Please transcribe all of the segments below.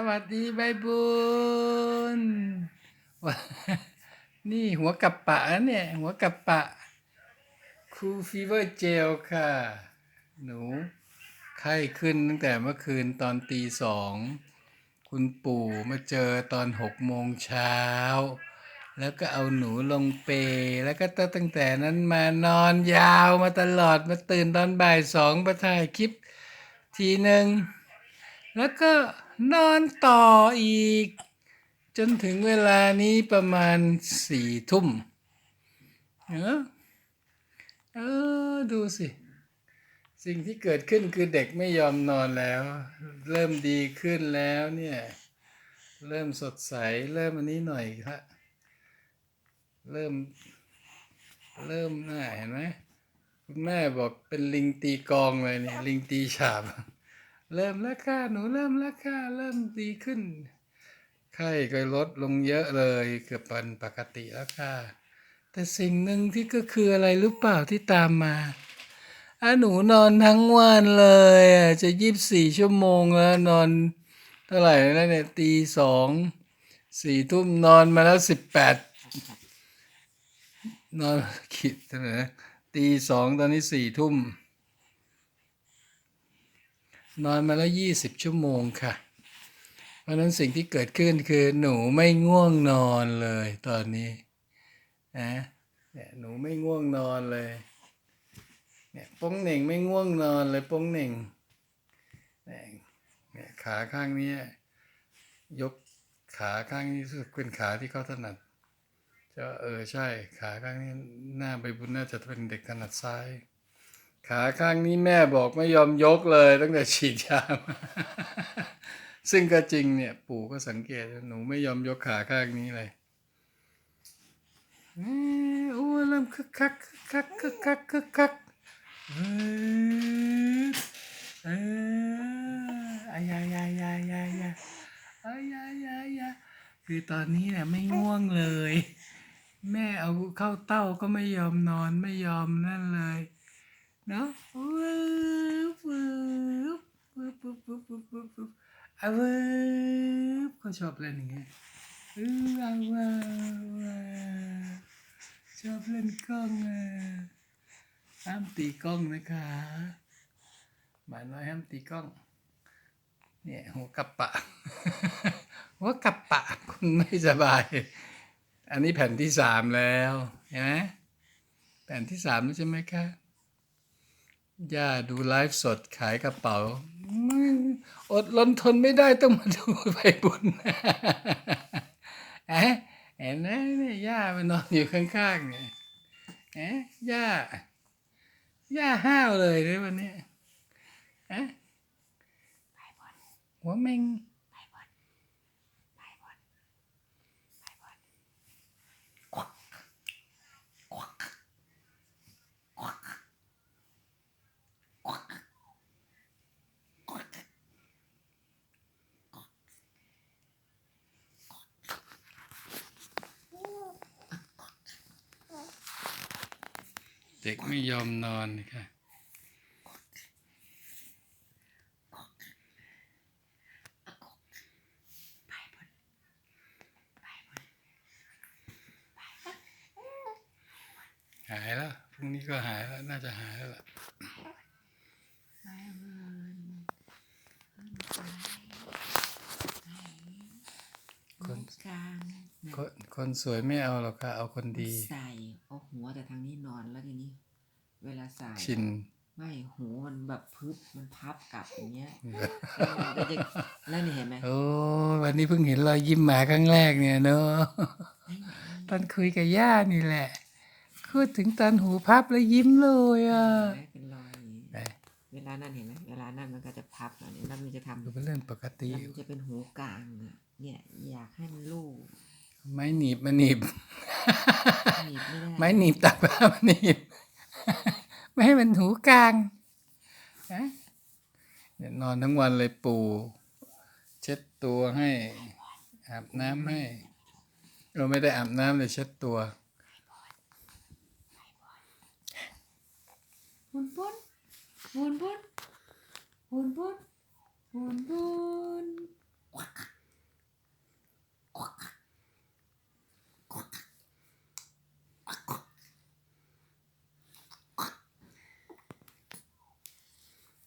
สวัสดีใบบุญว่านี่หัวกับปะเนี่ย หัวกับปะคูฟีเวอร์เจลค่ะ หนู ไข้ขึ้นตั้งแต่เมื่อคืนตอนตีสอง คุณปู่มาเจอตอนหกโมงเช้า แล้วก็เอาหนูลงเป แล้วก็ตั้งแต่นั้นมานอนยาวมาตลอดมาตื่นตอนบ่ายสองมาถ่ายคลิปทีหนึ่งแล้วก็ นอนต่ออีก จนถึงเวลานี้ประมาณสี่ทุ่มเออเออดูสิ สิ่งที่เกิดขึ้นคือเด็กไม่ยอมนอนแล้ว เริ่มดีขึ้นแล้วเนี่ย เริ่มสดใส เริ่มอันนี้หน่อยละเริ่ม เริ่มน่าเห็นไหมคุณแม่บอกเป็นลิงตีกองเลยเนี่ย ลิงตีฉาบ เริ่มแล้วค่ะหนูเริ่มแล้วค่ะเริ่มดีขึ้น ไข้ก็ลดลงเยอะเลยเกือบเป็นปกติแล้วค่ะ แต่สิ่งหนึ่งที่ก็คืออะไรรู้เปล่าที่ตามมาอะหนูนอนทั้งวันเลยอะจะยี่สิบสี่ชั่วโมงแล้วนอนเท่าไหร่แล้วเนี่ยตีสองสี่ทุ่มนอนมาแล้วสิบแปดนอนคิดเท่าไหร่นะตีสองตอนนี้สี่ทุ่ม นอนมาแล้วยี่สิบชั่วโมงค่ะ เพราะนั้นสิ่งที่เกิดขึ้นคือหนูไม่ง่วงนอนเลยตอนนี้นะเนี่ยหนูไม่ง่วงนอนเลยเนี่ยป้งเหน่งไม่ง่วงนอนเลยป้งเหน่งเนี่ยเนี่ยขาข้างนี้ยกขาข้างนี้รู้สึกเป็นขาที่เขาถนัดจะเออใช่ขาข้างนี้หน้าใบบุญน่าจะเป็นเด็กถนัดซ้าย ขาข้างนี้แม่บอกไม่ยอมยกเลย ตั้งแต่ฉีดยามาซึ่งก็จริงเนี่ย ปู่ก็สังเกตว่าหนูไม่ยอมยกขาข้างนี้เลยอ้ยโอ้เริ่มคึกคักคึกคักคึกคักคึกคักเออเอออายายายายายาอายายายาคือตอนนี้เนี่ยไม่ง่วงเลย แม่เอาเข้าเต้าก็ไม่ยอมนอนไม่ยอมนั่นเลย เนาะวืบวืบวืบวืบวืบวืบวืบวืบอะวืบเขาชอบเล่นอย่างเงี้ยอืออาวาชอบเล่นกล้องอะห้ามตีกล้องนะคะหมาน้อยห้ามตีกล้อง เนี่ยหัวกับปะ หัวกับปะคุณไม่สบาย อันนี้แผ่นที่สามแล้วเห็นไหมแผ่นที่สามแล้วใช่ไหมคะ ย่าดูไลฟ์สดขายกระเป๋าไม่อดรนทนไม่ได้ต้องมาดูไปบุญเอ๊ะเห็นไหมเนี่ยย่ามันนอนอยู่ข้างๆเนี่ยเอ๊ะย่าย่าห้าวเลยเลยวันนี้เอ๊ะหัวเมง เด็กไม่ยอมนอนค่ะหายแล้วพรุ่งนี้ก็หายแล้ว น่าจะหายแล้วล่ะคนกลางคนคนสวยไม่เอาหรอกค่ะ เอาคนดี ใส่เอาหัวแต่ทางนี้นอน แล้วทีนี้เวลาใส่ชิน ไม่หูมันแบบพึบมันพับกลับอย่างเงี้ยเออแล้วจะแล้วนี่เห็นไหมโอ้วันนี้เพิ่งเห็นรอยยิ้มหมาครั้งแรกเนี่ยเนอะตอนคุยกับย่านี่แหละพูดถึงตอนหูพับแล้วยิ้มเลยอะเห็นไหมเป็นรอยอย่างนี้ไหนเวลานั้นเห็นไหมเวลานั้นมันก็จะพับแล้วเนี่ยแล้วมันจะทำดูเป็นเรื่องปกติแล้วมันจะเป็นหูกลางอะเนี่ยอยากให้มันลูกไม้หนีบมาหนีบหนีบไม่ได้ไม้หนีบตักผ้ามาหนีบ ไม่ให้มันหูกลางนะเนี่ยนอนทั้งวันเลยปู่เช็ดตัวให้อาบน้ำให้ เราไม่ได้อาบน้ำเลยเช็ดตัวหุ่นปุ้นหุ่นปุ้นหุ่นปุ้นหุ่นปุ้น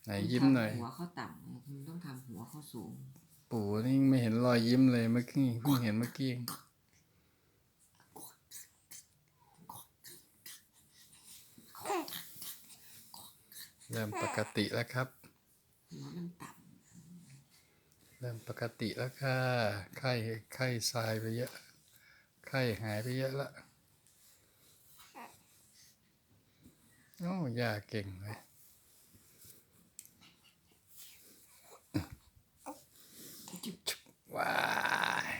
ไหนยิ้มหน่อย หัวเขาต่ำคุณต้องทำหัวเขาสูง ปู่นี่ไม่เห็นรอยยิ้มเลยเมื่อกี้เพิ่งเห็นเมื่อกี้เองเริ่มปกติแล้วครับ หัวมันต่เริ่มปกติแล้วค่ะ ไข้ไข้ทรายไปเยอะ ไข้หายไปเยอะละโอ้ย่าเก่งเลยว้าย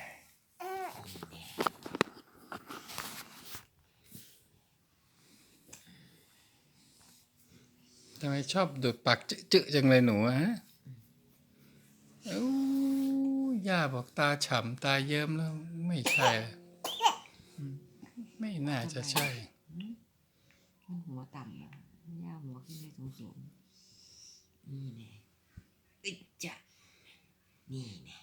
ทำไม ชอบดูดปากจื๊ๆจังเลยหนูอะฮะเอ้าย่าบอกตาฉ่ำตาเยิ้มแล้ว ไม่ใช่อะไม่น่าจะใช่ำมันหัวต่ำอะย่าหัวขึ้นให้สูงสูงๆนี่แน่อิจะนี่แน่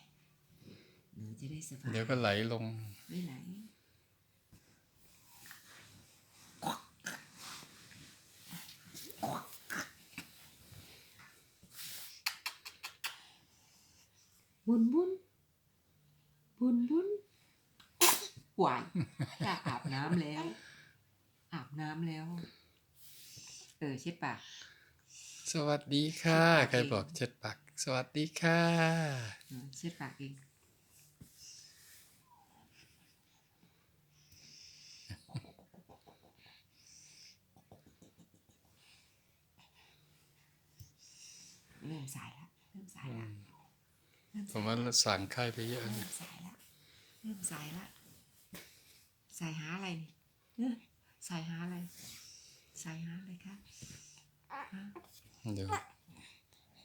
หนูจะได้สบายเดี๋ยวก็ไหลลงไม่ไหน บุญบุญบุญบุญหวายอยากอาบน้ำแล้ว อาบน้ำแล้ว เออเช็ดปาก สวัสดีค่ะเช็ดปากใครบอกเช็ดปากสวัสดีค่ะเออเช็ดปากเองเริ่มสายแล้วเริ่มสายแล้วเริ่ม ผสายมว่าสั่งไข้ไปเยอะเริ่นะมสายแล้วเริ่มสายแล้วสายหาอะไรนี่เอ้อสายหาอะไรสายหาอะไรคะฮะเดี๋ยว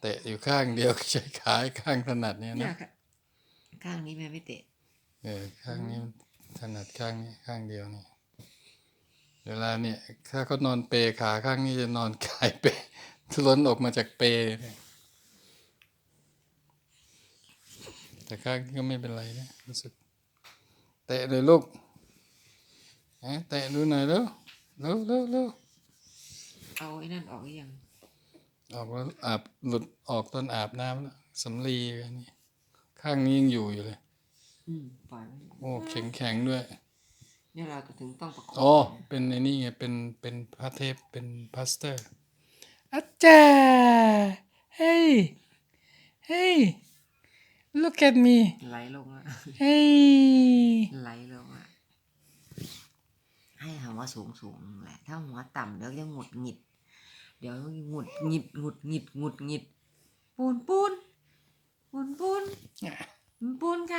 เตะอยู่ข้างเดียวใช้ขาข้างถนัดเนี่ยเนี่ยนะค่ะข้างนี้แม่ไม่เตะเออข้างนี้ถนัดข้างนี้ข้างเดียวนี่เวลาเนี่ยถ้าเขานอนเปลขาข้างนี้จะนอนกายเปลล้นออกมาจากเปลเนี่ย แต่ข้างนี้ก็ไม่เป็นไรนะรู้สึกเตะเลยลูกฮะเตะดูหน่อยเร็วเร็วเร็วเร็วเอาไอ้นั่นออกหรือยังออกแล้วอาบหลุดออกตอนอาบน้ำแล้วสำลีอันนี้ข้างนี้ยังอยู่อยู่เลยอืมปล่อยไว้โอ้แข็งแข็งๆด้วยเนี่ยเราก็ถึงต้องประคองอ๋อเป็นไอ้นี่ไงเป็นเป็นพระเทพเป็นพาสเตอร์อาจารย์เฮ้ยเฮ้ย look at me ไหลลงอะเฮ้ยไหลลงอะให้หัวสูงสูงๆแหละ ถ้าหัวต่ำเดี๋ยวจะหงุดหงิด เดี๋ยวหงุดหงิดหงุดหงิดหงุดหงิดปูนปูนปูนปูนปูนค่ะ